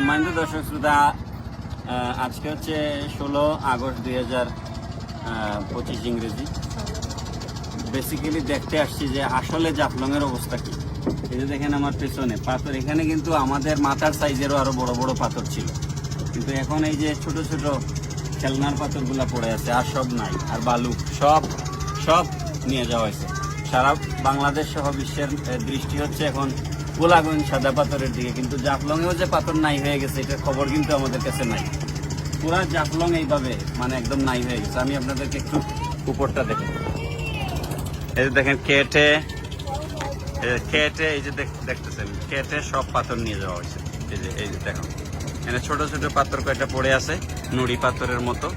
সম্মানিত দর্শক শ্রোতা আজকে হচ্ছে ষোলো আগস্ট দুই হাজার পঁচিশ ইংরেজি। বেসিক্যালি দেখতে আসছি যে আসলে জাফলংয়ের অবস্থা কি। এই যে দেখেন আমার পেছনে, পাথর। এখানে কিন্তু আমাদের মাথার সাইজেরও আরও বড় বড় পাথর ছিল। কিন্তু এখন এই যে ছোট ছোট খেলনার পাথরগুলো পড়ে আছে, আর সব নাই, আর বালু, সব সব নিয়ে যাওয়া হয়েছে। সারা বাংলাদেশ সহ বিশ্বের দৃষ্টি হচ্ছে এখন গোলাগঞ্জ সাদা পাথরের দিকে, কিন্তু জাফলংয়েও যে পাথর নাই হয়ে গেছে, এটার খবর কিন্তু আমাদের কাছে নাই। পুরা জাফলং এইভাবে মানে একদম নাই হয়ে গেছে। আমি আপনাদেরকে একটু উপরটা দেখেন এই যে দেখেন, কেটে কেটে, এই যে দেখতেছেন, কেটে সব পাথর নিয়ে যাওয়া হয়েছে। এই যে এই যে দেখুন। এখানে ছোট ছোট পাথর কয়টা পড়ে আছে, নুড়ি পাথরের মতো।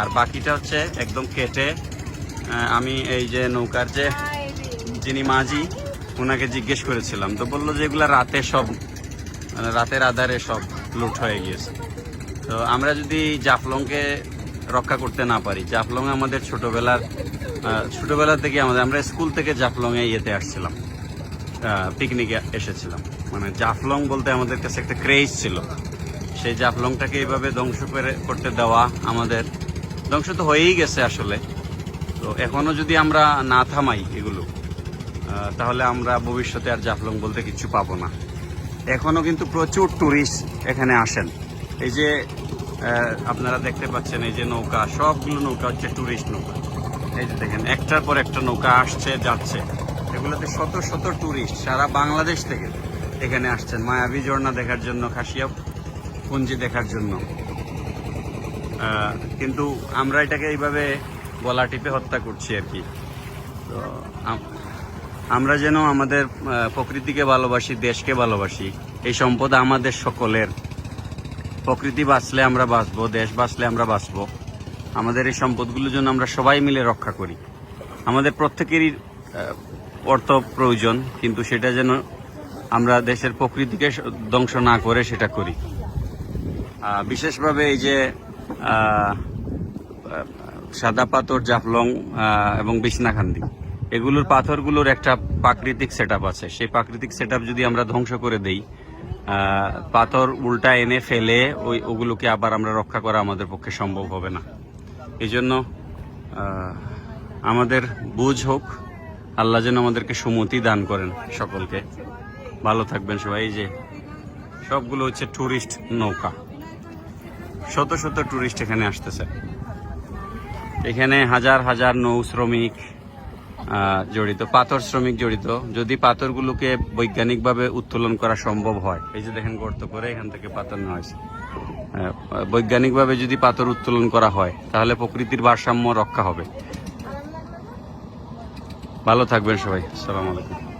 আর বাকিটা হচ্ছে একদম কেটে আমি এই যে নৌকার যে যিনি মাঝি ওনাকে জিজ্ঞেস করেছিলাম, তো বলল যে এগুলা রাতে সব মানে রাতের আধারে সব লুট হয়ে গিয়েছে। তো আমরা যদি জাফলংকে রক্ষা করতে না পারি, জাফলং আমাদের ছোটবেলার ছোটবেলা থেকে আমাদের, আমরা স্কুল থেকে জাফলংয়ে ইয়েতে আসছিলাম পিকনিকে এসেছিলাম। মানে জাফলং বলতে আমাদের কাছে একটা ক্রেজ ছিল। সেই জাফলংটাকে এইভাবে ধ্বংস করে, করতে দেওয়া আমাদের, ধ্বংস তো হয়েই গেছে আসলে। তো এখনও যদি আমরা না থামাই এগুলো তাহলে আমরা ভবিষ্যতে আর জাফলং বলতে কিছু পাবো না। এখনও কিন্তু প্রচুর ট্যুরিস্ট এখানে আসেন। এই যে আপনারা দেখতে পাচ্ছেন এই যে নৌকা, সবগুলো নৌকা হচ্ছে ট্যুরিস্ট নৌকা। এই যে দেখেন, একটার পর একটা নৌকা আসছে, যাচ্ছে। এগুলোতে শত শত ট্যুরিস্ট সারা বাংলাদেশ থেকে এখানে আসছেন। মায়াবী ঝর্ণা দেখার জন্য, খাসিয়া পুঞ্জি দেখার জন্য। কিন্তু আমরা এটাকে এইভাবে গলা টিপে হত্যা করছি আর কি। তো আমরা যেন আমাদের প্রকৃতিকে ভালোবাসি, দেশকে ভালোবাসি, এই সম্পদ আমাদের সকলের। প্রকৃতি বাঁচলে আমরা বাঁচবো, দেশ বাঁচলে আমরা বাঁচবো। আমাদের এই সম্পদগুলো যেন আমরা সবাই মিলে রক্ষা করি। আমাদের প্রত্যেকেরই অর্থ প্রয়োজন, কিন্তু সেটা যেন আমরা দেশের প্রকৃতিকে ধ্বংস না করে সেটা করি। বিশেষভাবে এই যে সাদা পাথর, জাফলং এবং বিছনাকান্দি এগুলোর পাথরগুলোর একটা প্রাকৃতিক সেট আছে। সেই প্রাকৃতিক সেট যদি আমরা ধ্বংস করে দেই পাথর উল্টা এনে ফেলে ওই ওগুলোকে আবার আমরা রক্ষা করা আমাদের পক্ষে সম্ভব হবে না। এই জন্য আমাদের বুঝ হোক, আল্লাহ যেন আমাদেরকে সুমতি দান করেন সকলকে। ভালো থাকবেন সবাই। এই যে, সবগুলো হচ্ছে টুরিস্ট নৌকা। শত শত ট্যুরিস্ট এখানে আসতেছে। এখানে হাজার হাজার নৌ শ্রমিক জড়িত, পাথর শ্রমিক জড়িত। যদি পাথরগুলোকে বৈজ্ঞানিকভাবে উত্তোলন করা সম্ভব হয়, এই যে দেখেন গর্ত করে এখান থেকে পাথর নেওয়া হয়েছে। বৈজ্ঞানিকভাবে যদি পাথর উত্তোলন করা হয়, তাহলে প্রকৃতির ভারসাম্য রক্ষা হবে। ভালো থাকবেন সবাই। আসসালামু আলাইকুম।